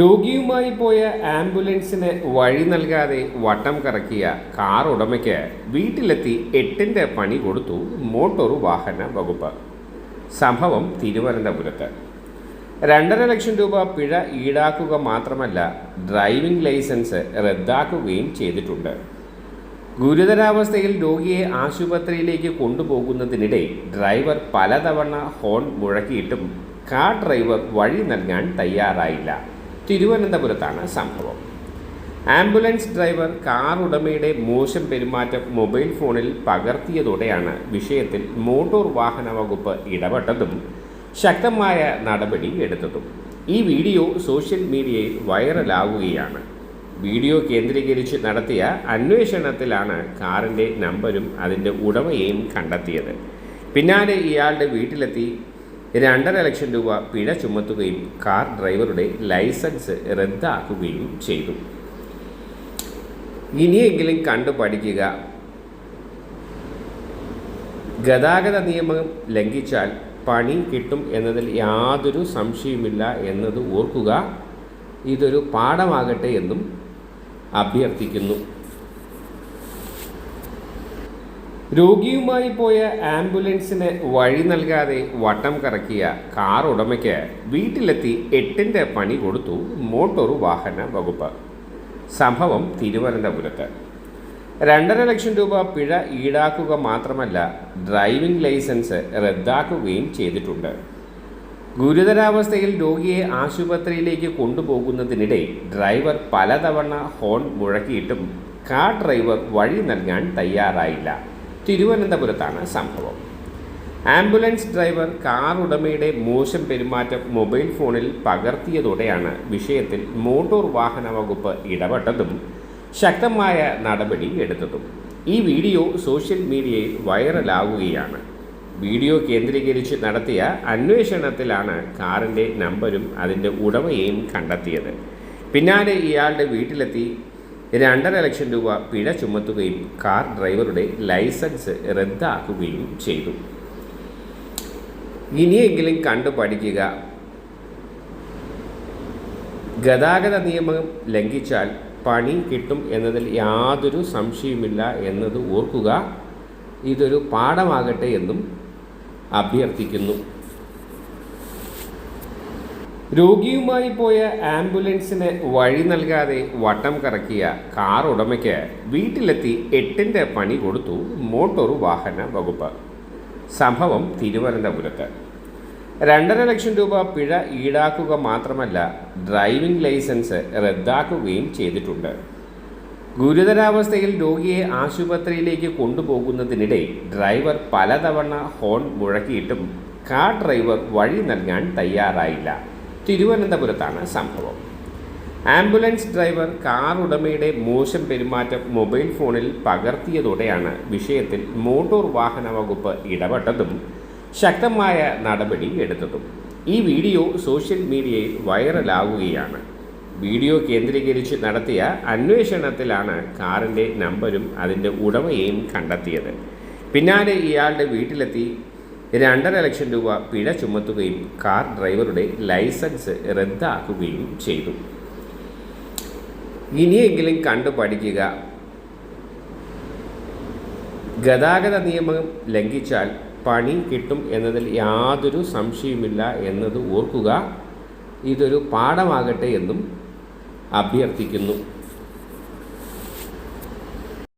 രോഗിയുമായി പോയ ആംബുലൻസിന് വഴി നൽകാതെ വട്ടം കറക്കിയ കാർ ഉടമയ്ക്ക് വീട്ടിലെത്തി എട്ടിന്റെ പണി കൊടുത്തു മോട്ടോർ വാഹന വകുപ്പ്. സംഭവം തിരുവനന്തപുരത്ത്. രണ്ടര ലക്ഷം രൂപ പിഴ ഈടാക്കുക മാത്രമല്ല ഡ്രൈവിംഗ് ലൈസൻസ് റദ്ദാക്കുകയും ചെയ്തിട്ടുണ്ട്. ഗുരുതരാവസ്ഥയിൽ രോഗിയെ ആശുപത്രിയിലേക്ക് കൊണ്ടുപോകുന്നതിനിടെ ഡ്രൈവർ പലതവണ ഹോൺ മുഴക്കിയിട്ടും കാർ ഡ്രൈവർ വഴി നൽകാൻ തയ്യാറായില്ല. തിരുവനന്തപുരത്താണ് സംഭവം. ആംബുലൻസ് ഡ്രൈവർ കാർ ഉടമയുടെ മോശം പെരുമാറ്റം മൊബൈൽ ഫോണിൽ പകർത്തിയതോടെയാണ് വിഷയത്തിൽ മോട്ടോർ വാഹന വകുപ്പ് ഇടപെട്ടതും ശക്തമായ നടപടി എടുത്തതും. ഈ വീഡിയോ സോഷ്യൽ മീഡിയയിൽ വൈറലാവുകയാണ്. വീഡിയോ കേന്ദ്രീകരിച്ച് നടത്തിയ അന്വേഷണത്തിലാണ് കാറിന്റെ നമ്പരും അതിന്റെ ഉടമയെയും കണ്ടെത്തിയത്. പിന്നാലെ ഇയാളുടെ വീട്ടിലെത്തി രണ്ടര ലക്ഷം രൂപ പിഴ ചുമത്തുകയും കാർ ഡ്രൈവറുടെ ലൈസൻസ് റദ്ദാക്കുകയും ചെയ്തു. ഇനിയെങ്കിലും കണ്ടു പഠിക്കുക ഗതാഗത നിയമം ലംഘിച്ചാൽ പണി കിട്ടും എന്നതിൽ യാതൊരു സംശയമില്ല എന്നത് ഓർക്കുക. ഇതൊരു പാഠമാകട്ടെ എന്നും അഭ്യർത്ഥിക്കുന്നു. രോഗിയുമായി പോയ ആംബുലൻസിന് വഴി നൽകാതെ വട്ടം കറക്കിയ കാർ ഉടമയ്ക്ക് വീട്ടിലെത്തി എട്ടിന്റെ പണി കൊടുത്തു മോട്ടോർ വാഹന വകുപ്പ്. സംഭവം തിരുവനന്തപുരത്ത്. രണ്ടര ലക്ഷം രൂപ പിഴ ഈടാക്കുക മാത്രമല്ല ഡ്രൈവിംഗ് ലൈസൻസ് റദ്ദാക്കുകയും ചെയ്തിട്ടുണ്ട്. ഗുരുതരാവസ്ഥയിൽ രോഗിയെ ആശുപത്രിയിലേക്ക് കൊണ്ടുപോകുന്നതിനിടെ ഡ്രൈവർ പലതവണ ഹോൺ മുഴക്കിയിട്ടും കാർ ഡ്രൈവർ വഴി നൽകാൻ തയ്യാറായില്ല. തിരുവനന്തപുരത്താണ് സംഭവം. ആംബുലൻസ് ഡ്രൈവർ കാർ ഉടമയുടെ മോശം പെരുമാറ്റം മൊബൈൽ ഫോണിൽ പകർത്തിയതോടെയാണ് വിഷയത്തിൽ മോട്ടോർ വാഹന വകുപ്പ് ഇടപെട്ടതും ശക്തമായ നടപടി എടുത്തതും. ഈ വീഡിയോ സോഷ്യൽ മീഡിയയിൽ വൈറലാവുകയാണ്. വീഡിയോ കേന്ദ്രീകരിച്ച് നടത്തിയ അന്വേഷണത്തിലാണ് കാറിന്റെ നമ്പരും അതിന്റെ ഉടമയെയും കണ്ടെത്തിയത്. പിന്നാലെ ഇയാളുടെ വീട്ടിലെത്തി രണ്ടര ലക്ഷം രൂപ പിഴ ചുമത്തുകയും കാർ ഡ്രൈവറുടെ ലൈസൻസ് റദ്ദാക്കുകയും ചെയ്തു. ഇനിയെങ്കിലും കണ്ടു പഠിക്കുക ഗതാഗത നിയമം ലംഘിച്ചാൽ പണി കിട്ടും എന്നതിൽ യാതൊരു സംശയവുമില്ല എന്നത് ഓർക്കുക. ഇതൊരു പാഠമാകട്ടെ എന്നും അഭ്യർത്ഥിക്കുന്നു. രോഗിയുമായി പോയ ആംബുലൻസിന് വഴി നൽകാതെ വട്ടം കറക്കിയ കാർ ഉടമയ്ക്ക് വീട്ടിലെത്തി എട്ടിന്റെ പണി കൊടുത്തു മോട്ടോർ വാഹന വകുപ്പ്. സംഭവം തിരുവനന്തപുരത്ത്. രണ്ടര ലക്ഷം രൂപ പിഴ ഈടാക്കുക മാത്രമല്ല ഡ്രൈവിംഗ് ലൈസൻസ് റദ്ദാക്കുകയും ചെയ്തിട്ടുണ്ട്. ഗുരുതരാവസ്ഥയിൽ രോഗിയെ ആശുപത്രിയിലേക്ക് കൊണ്ടുപോകുന്നതിനിടെ ഡ്രൈവർ പലതവണ ഹോൺ മുഴക്കിയിട്ടും കാർ ഡ്രൈവർ വഴി നൽകാൻ തയ്യാറായില്ല. തിരുവനന്തപുരത്താണ് സംഭവം. ആംബുലൻസ് ഡ്രൈവർ കാർ ഉടമയുടെ മോശം പെരുമാറ്റം മൊബൈൽ ഫോണിൽ പകർത്തിയതോടെയാണ് വിഷയത്തിൽ മോട്ടോർ വാഹന വകുപ്പ് ഇടപെട്ടതും ശക്തമായ നടപടി എടുത്തതും. ഈ വീഡിയോ സോഷ്യൽ മീഡിയയിൽ വൈറലാവുകയാണ്. വീഡിയോ കേന്ദ്രീകരിച്ച് നടത്തിയ അന്വേഷണത്തിലാണ് കാറിന്റെ നമ്പരും അതിന്റെ ഉടമയെയും കണ്ടെത്തിയത്. പിന്നാലെ ഇയാളുടെ വീട്ടിലെത്തി രണ്ടര ലക്ഷം രൂപ പിഴ ചുമത്തുകയും കാർ ഡ്രൈവറുടെ ലൈസൻസ് റദ്ദാക്കുകയും ചെയ്തു. ഇനിയെങ്കിലും കണ്ടു പഠിക്കുക ഗതാഗത നിയമം ലംഘിച്ചാൽ പണി കിട്ടും എന്നതിൽ യാതൊരു സംശയവുമില്ല എന്നത് ഓർക്കുക. ഇതൊരു പാഠമാകട്ടെ എന്നും അഭ്യർത്ഥിക്കുന്നു.